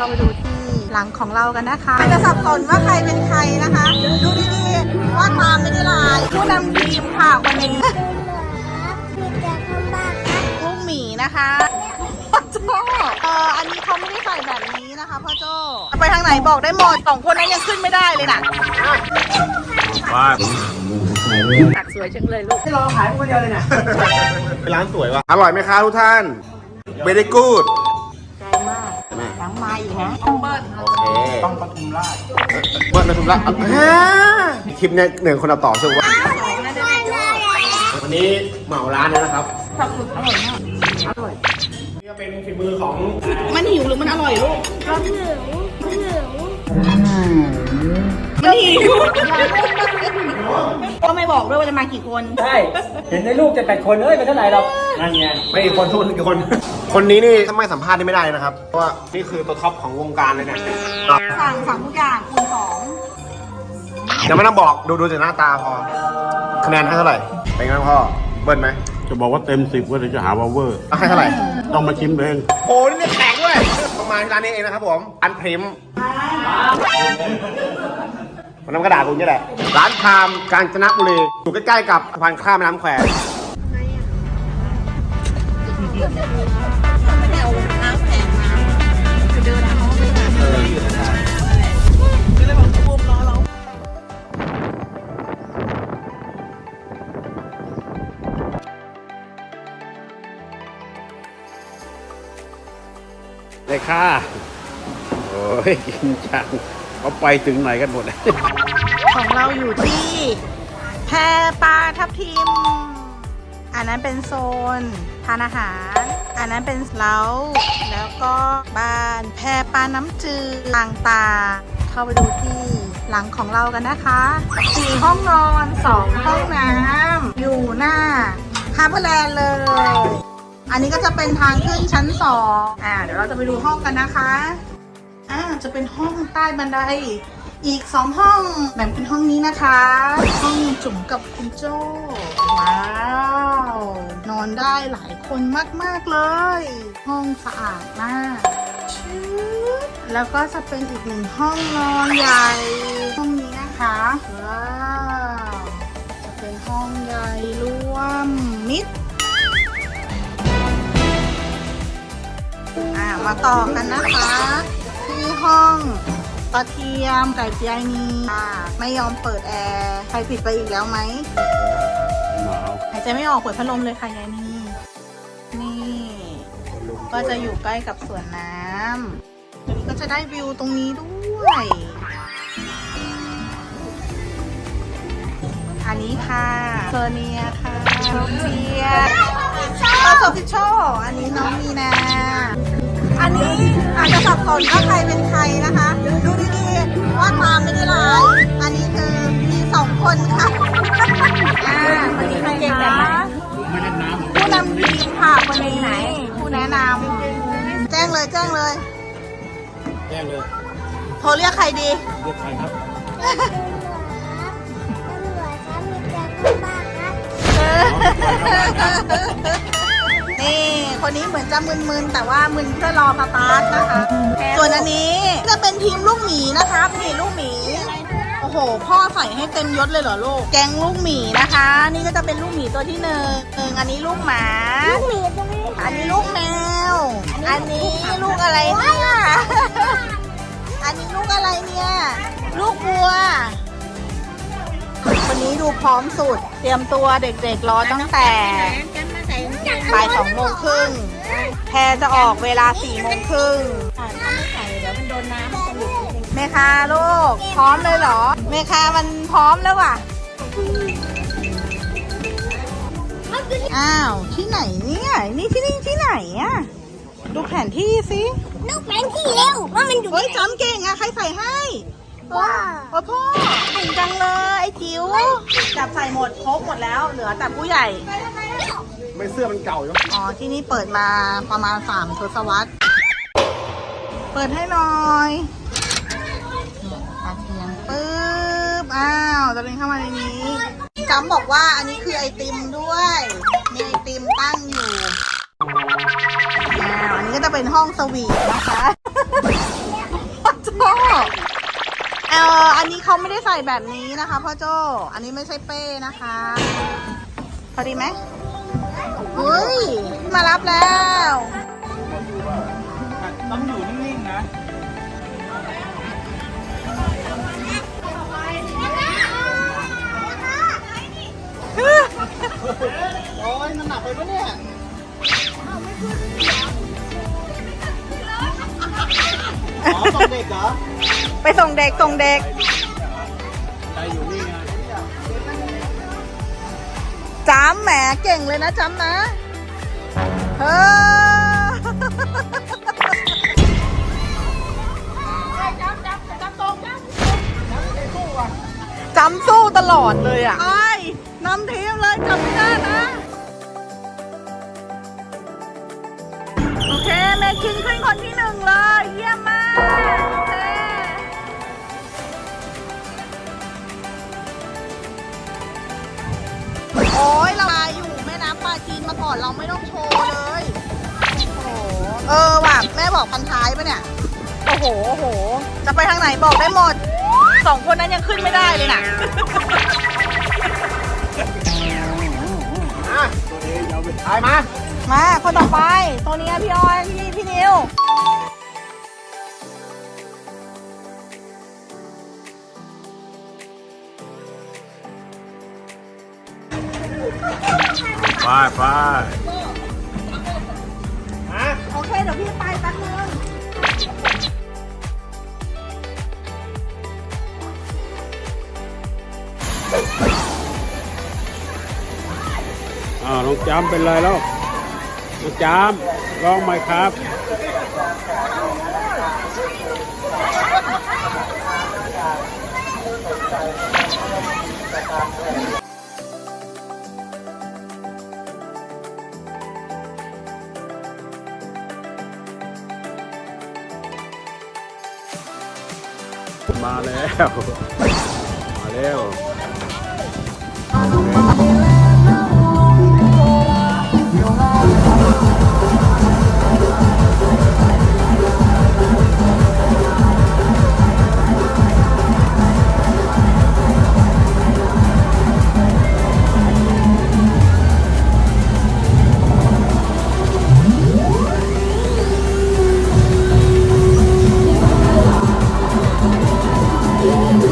เข้าไปดูที่หลังของเรากันนะคะใครจะสับสนว่าใครเป็นใครนะคะ ดูดีๆว่าตามไม่ได้ลายผู้นำทีมค่ะวันนี้ลูกหมีนะคะพ่อโจเอออันนี้เขาไม่ได้ใส่แบบนี้นะคะพ่อโจไปทางไหนบอกได้หมดสองคนนั้นยังขึ้นไม่ได้เลยนะว่าตักสวยจังเลยลูกที่เราขายคนเดียวเลยเนี่ยเป็นร้านสวยว่ะอร่อยไหมคะทุกท่านเบร y กูดใจมากหลัง มาอีกนะเบิร์ดโอเคต้องปทุมราชเมื่อมาทุมละอ่าคลิปเนี้ยหนึ่งคนเราต่อสู้ว่าวันนี้เหมาร้านแล้วนะครับผักหมึกอร่อยมากอร่อยนี่ก็เป็นฝีมือของมันหิวหรือมันอร่อยลูก มันหิวก็ไม่บอกด้วยว่าจะมากี่คนใช่ เห็นในลูกจะแปดคนเอ้ยเป็นเท่าไหร่หรอกนั่นไงไม่คนทุกคนกี่คน คนนี้นี่ถ้าไม่สัมภาษณ์นี่ไม่ได้นะครับ เพราะว่านี่คือตัวท็อปของวงการเลยเนี่ยสั่งสั่งทุกอย่างคูณสองเดี๋ยวไม่ต้องบอกดูดูจากหน้าตาพอ คะแนนให้เท่าไหร่เป็นไงพ่อเบิ้ลไหมจะบอกว่าเต็มสิบก็เดี๋ยวจะหาว่าเวอร์เอาให้เท่าไหร่ต้องมาชิมเองโอ้นี่เนี่ยแข็งด้วยประมาณร้านนี้เองนะครับผมอันพริม มันน้ำกระดาษคุณนี่แหละร้านคามกาญจนบุรีอยู่ใกล้ๆกับสะพานข้ามน้ำแควเลยค่ะ โอ้ยกินจัง เขาไปถึงไหนกันหมด ของเราอยู่ที่แพปลาทับทิม อันนั้นเป็นโซนทานอาหาร อันนั้นเป็นเล้า แล้วก็บ้านแพปลาน้ำจืดต่างๆเข้าไปดูที่หลังของเรากันนะคะสี่ห้องนอนสองห้องน้ำอยู่หน้าฮาร์เบอร์แลนด์เลย อันนี้ก็จะเป็นทางขึ้นชั้นสองอ่าเดี๋ยวเราจะไปดูห้องกันนะคะ อ่าจะเป็นห้องใต้บันได อีกสองห้องแบ่งเป็นห้องนี้นะคะ ห้องจุ๋มกับคุณโจ้ว้าว นอนได้หลายคนมากๆเลย ห้องสะอาดมากชืดแล้วก็จะเป็นอีกหนึ่งห้องนอนใหญ่ห้องนี้นะคะว้าวจะเป็นห้องใหญ่รวมมิตรอ่ามาต่อกันนะคะ ที่ห้องตะเทียมไก่ยายนีอ่าไม่ยอมเปิดแอร์ใครปิดไปอีกแล้วไหมหนาวหายใจไม่ออกเปิดพัดลมเลยค่ะยายนีนี่ ก็จะอยู่ใกล้กับสวนน้ำอันนี้ก็จะได้วิวตรงนี้ด้วย อันนี้ค่ะเซอร์เนียค่ะโซเฟียเออโซฟิโชอันนี้น้องมีนา อันนี้อาจจะสับสนว่าใครเป็นใครนะคะ ดูดีๆว่าตามไม่ได้ลายอันนี้คือมีสองคนค่ะอ่าคนนี้ใครคะผู้นำทีมค่ะคนนี้ไหนผู้แนะนำแจ้งเลยแจ้งเลย แจ้งเลยโทรเรียกใครดีเรียกใครครับ นี่ คนนี้เหมือนจะมึนๆ แต่ว่ามึนเพื่อรอสตาร์ทนะคะ ส่วนอันนี้จะเป็นทีมลูกหมีนะคะนี่ลูกหมี โอ้โห พ่อใส่ให้เต็มยศเลยเหรอลูก แกงลูกหมีนะคะ นี่ก็จะเป็นลูกหมีตัวที่หนึ่งหนึ่งอันนี้ลูกหมาอันนี้ลูกแมว อันนี้ลูกอะไรเนี่ยอันนี้ลูกอะไรเนี่ย ลูกวัววันนี้ดูพร้อมสุด เตรียมตัวเด็กๆรอตั้งแต่ บ่ายสองโมงครึ่งแพรจะออกเวลาสี่โมงครึ่งเมคาลูก พร้อมเลยเหรอ เมคามันพร้อมแล้วว่ะ อ้าว ที่ไหนเนี่ย นี่ที่นี่ที่ไหนอะดูแผนที่สิลูกแผนที่เร็วว่ามันอยู่เฮ้ยจำเก่งอะใครใส่ให้ว้าโอ้พ่อเก่งจังเลย ไอ้จิ๋วจับใส่หมดครบหมดแล้ว เหลือแต่ผู้ใหญ่ ไม่เสื้อมันเก่าอยู่อ๋อ ที่นี่เปิดมาประมาณสามทศวรรษ เปิดให้หน่อยตัดเทียงปึ๊บ อ้าวจะเป็นเข้ามาในนี้จำบอกว่าอันนี้คือไอติมด้วย มีไอติมตั้งอยู่ อ้าว อันนี้ก็จะเป็นห้องสวีทนะคะเอออันนี้เขาไม่ได้ใส่แบบนี้นะคะพ่อโจอันนี้ไม่ใช่เป้นะคะ พอดีไหม เฮ้ย มารับแล้ว ต้องอยู่นิ่งๆนะ โอ้ยมันหนักไปปะเนี่ยอ๋อตอนเด็กเหรอ ไปส่งเด็กส่งเด็ก จำแหมเก่งเลยนะจำนะเออ อกพันท้ายปะเนี่ย โอ้โห โอ้โห จะไปทางไหนบอกได้หมด สองคนนั้นยังขึ้นไม่ได้เลยน่ะอะตายมา มาคนต่อไป ตัวนี้พี่ออนพี่พี่นิวไปไป อ้าวน้องจามเป็นไรแล้วน้องจามร้องไหมครับมาแล้ว มาแล้ว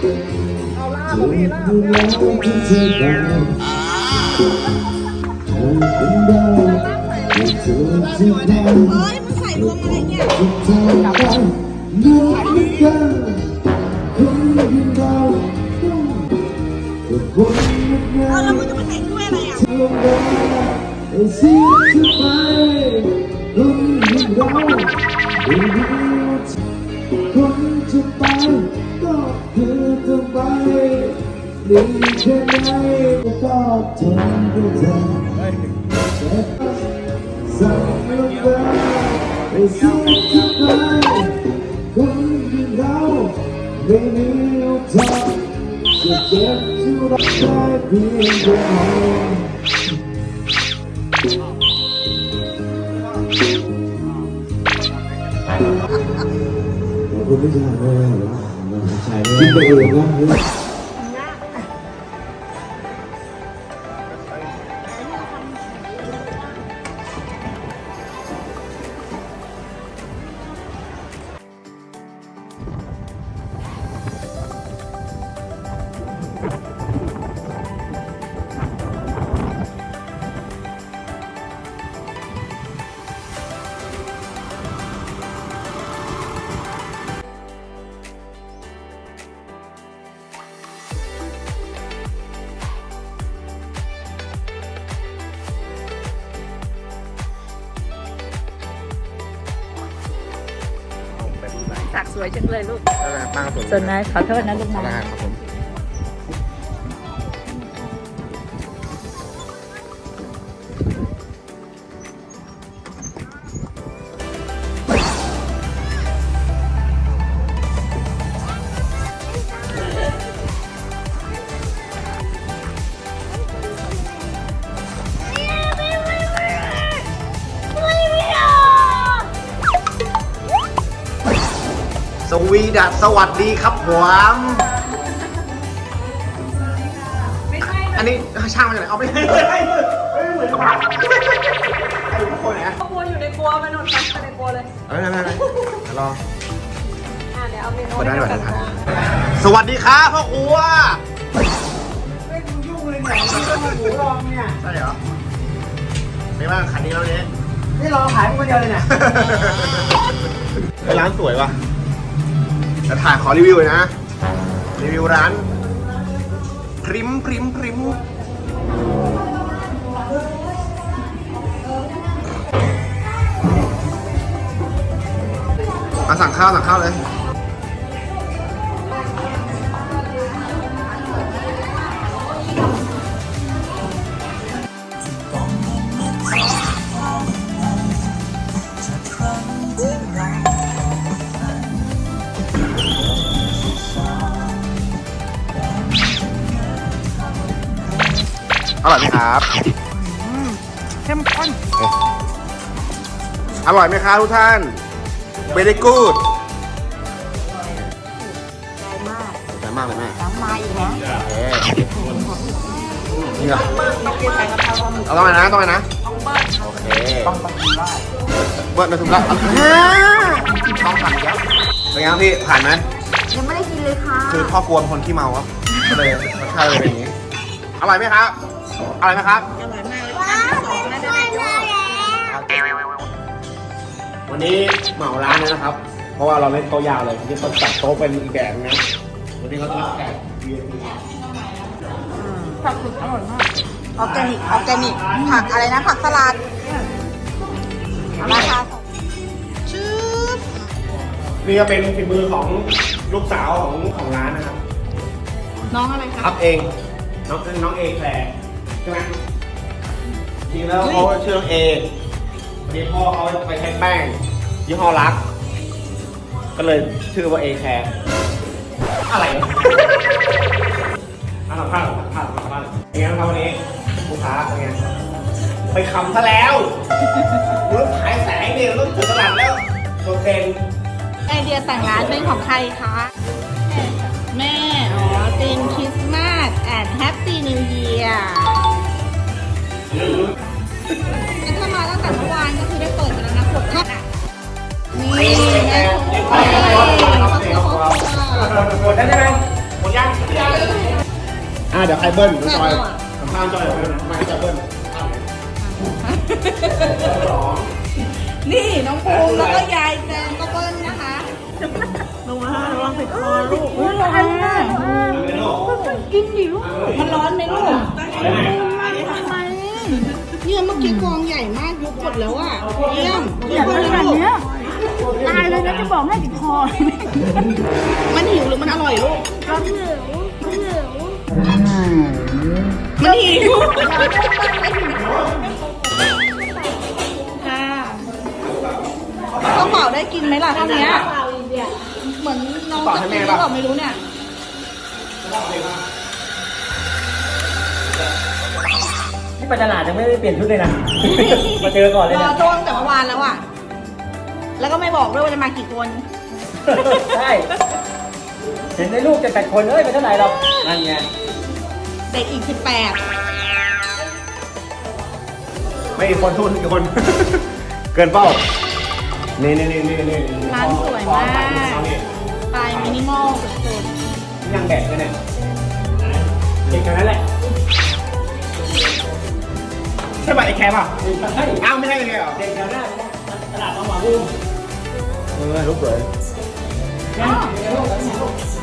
เฮ้ยมึงใส่รวมอะไรเนี่ยเอาแล้วมึงจะมาใส่ถ้วยอะไรอะคนจะไปก็คือจะไปดีแค่ไหนก็ทนก็ทนสั่งลงไปไอ้สิ่งที่ไปคนที่เราไม่มีโอกาสจะเจ็บที่รักได้เพียงแค่ไหนคุณไม่ใช่ไม่ได้หรอใช่ไม่ได้คิดไปเองนะ สักสวยจังเลยลูกนั่นแหละป้าครับผมส่วนนายขอโทษนะลูกเอานะละครับผม วีดัสสวัสดีครับผมอันนี้ช่างมาจากไหนเอาไม่ได้ไม่ได้ไม่เหมือนกับไอ้ทุกคนนะครัวอยู่ในครัวไปนอนไปในครัวเลยเอาไม่ไม่ไม่ไม่รออะเดี๋ยวเอาเมนูเปิดได้เปิดได้สวัสดีครับพ่อครัวไม่กูยุ่งเลยเนี่ยหมูรองเนี่ยใช่เหรอไม่ว่าคันนี้แล้วเนี่ยนี่รอขายกูคนเดียวเลยเนี่ยร้านสวยว่ะ จะถ่ายขอรีวิวเลยนะ รีวิวร้านพริมพริมพริมมาสั่งข้าวสั่งข้าวเลย ร่อยไหมครับ เข้มข้นอร่อยไหมครับทุกท่าน very good ใหญ่มากใหญ่มากเลยแม่น้ำมาอีกนะเอ๊ะนี่เหรอต้องกินใส่กะเพราปลาหมึกเอาต้องไปนะต้องไปนะ ต้องเบิ้ลโอเค ต้องต้องได้เบิร์ดนะถูกแล้วต้องผ่านแล้วเป็นไงครับพี่ผ่านไหมยังไม่ได้กินเลยค่ะ คือพ่อครัวเป็นคนขี้เมาครับก็เลยรสชาติเลยเป็นอย่างนี้ อร่อยไหมครับ อร่อยไหมครับอร่อยมากเลยว้าวเป็นคนมาแล้ววันนี้เหมาร้านเลยนะครับ เพราะว่าเราเล่นโต๊ะยาวเลยที่เขาจัดโต๊ะเป็นอีกแบบนึงนะวันนี้เขาจะรับแขก VIP ผักสดอร่อยมากออร์แกนิกออร์แกนิกผักอะไรนะผักสลัดราคาชื่อนี่ก็เป็นฝีมือของลูกสาวของของร้านนะครับ น้องอะไรคะอัพเอง น้องน้องเอแคลร์ ใช่ไหมจริงแล้วเขาชื่อน้องเอวันนี้พ่อเขาไปใช้แป้งยี่ห้อรัก ก็เลยชื่อว่าเอแคร์อะไรอะสัมภาษณ์สัมภาษณ์สัมภาษณ์เป็นไงบ้างครับวันนี้ลูกค้าเป็นไงไปคำซะแล้วมึงขายแสงเนี่ยต้องถึงตลาดแล้วโดนเทรนไอเดียแต่งร้านเป็นของใครคะ แม่ อ๋อ เป็นคริสต์มาสแอนด์แฮปปี้นิวเยียร์ หมดแล้วใช่ไหมหมดยังอ่าเดี๋ยวใครเบิ้ลน้องจอยสัมภาษณ์จอยเดี๋ยวเบิ้ลนะมาให้จอยเบิ้ลนี่น้องภูมิแล้วก็ยายแจงก็เบิ้ลนะคะลงมาระวังติดคอลูกอุ้ยร้อนมากกินดิลูกมันร้อนไหมลูกทำไมเนี่ยเมื่อกี้กองใหญ่มากยกหมดแล้วอะเยี่ยมยกหมดแล้วลูก ตายเลยนะจะบอกให้ติดคอมันหิวหรือมันอร่อยลูกก็หิวหิวมันหิวค่ะกระเป๋าได้กินไหมล่ะเท่านี้เหมือนน้องจะกินหรือเปล่าไม่รู้เนี่ยนี่ไปตลาดยังไม่ได้เปลี่ยนชุดเลยนะ มาเจอก่อนเลยรอนะโจ้ตั้งแต่เมื่อวานแล้วอะ แล้วก็ไม่บอกด้วยว่าจะมากี่คน ใช่ เห็นในลูกจะแปดคนเอ้ยเป็นเท่าไหร่หรอกนั่นไงเด็กอีกสิบแปดไม่มีคนทุนกี่คน เกินเป้า นี่นี่นี่นี่นี่ร้านสวยมากสไตล์มินิมอลสุดยังแบกเลยเนี่ยเด็กกันนั่นแหละ ใช่ป่ะไอ้แคร์ป่ะ ใช่ อ้าวไม่ใช่ไอ้แคร์เหรอ เด็กแถวหน้าตลาดบางหมาบุ้ง เออลูกสวย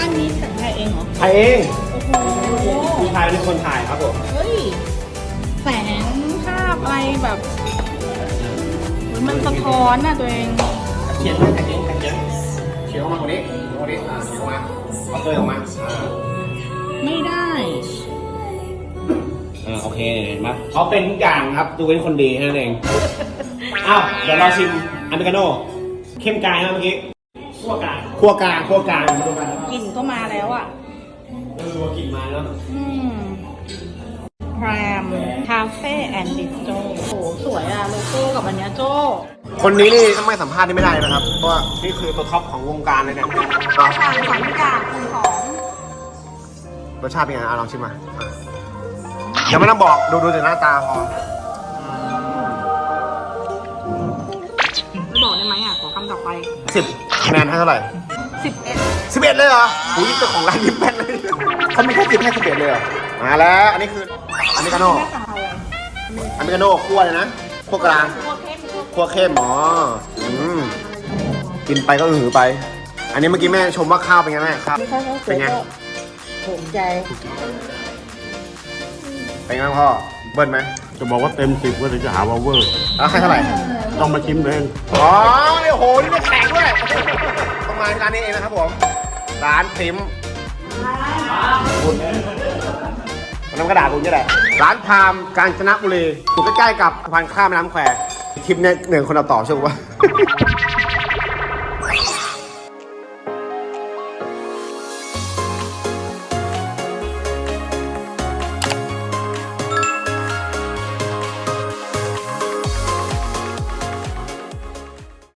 อันนี้แต่งให้เองเหรอ ถ่ายเองโอ้โหคุณชายเป็นคนถ่ายครับผมเฮ้ย แสงภาพอะไรแบบเหมือนมันสะท้อนน่ะตัวเอง เขียนเลยเขียนเขียนเฉียวออกมาคนนี้คนนี้อ่าเฉียวออกมาเอาเตยออกมาอ่า ไม่ได้อ่าโอเคเห็นไหมเขาเป็นทุกอย่างครับดูเป็นคนดีแค่นั้นเอง อ้าว เดี๋ยวเราชิมอเมริกาโน่ เข้มกลางนะเมื่อกี้คั่วกลางคั่วกลางคั่วกลางมาดูกันกลิ่นก็มาแล้วอะเออกลิ่นมาแล้วอืมแรมคาเฟ่แอนด์บิสโตโอ้โหสวยอะโลโก้กับอันเนี้ยโจคนนี้นี่ถ้าไม่สัมภาษณ์นี่ไม่ได้เลยนะครับ เพราะว่านี่คือตัวท็อปของวงการเลยเนี่ยสั่งสองอย่างคือของรสชาติเป็นไงอะลองชิมมาอะยังไม่ต้องบอกดูดูจากหน้าตาพอ ไป สิบคะแนนให้เท่าไหร่สิบเอ็ดสิบเอ็ดเลยเหรอหูยเจ้าของร้านยิ้มแป้นเลยเขามีแค่สิบแค่สิบเอ็ดเลยเหรอมาแล้ว อันนี้คืออเมริกาโน่แม่สั่งอะไรอเมริกาโน่คั่วเลยนะคั่วกลางโคเข้มโคคั่วเข้มอ๋ออืมกินไปก็หือไป อันนี้เมื่อกี้แม่ชมว่าข้าวเป็นไงแม่ครับเป็นไงถูกใจเป็นไงบ้างพ่อเบิ้ลไหมจะบอกว่าเต็มสิบก็ถึงจะหาว่าเวอร์แล้วให้เท่าไหร่ ต้องมาชิมเองอ๋อเนี่ยโห นี่ไม่แข็งด้วยต้องมาที่ร้านนี้เองนะครับผม ร้านพิมคุณมันน้ำกระดาษคุณนี่แหละ ร้านพามกาญจนบุรีอยู่ใกล้ๆกับสะพานข้ามแม่น้ำแควคลิปเนี้ยหนึ่งคนเอาต่อใช่ไหมวะ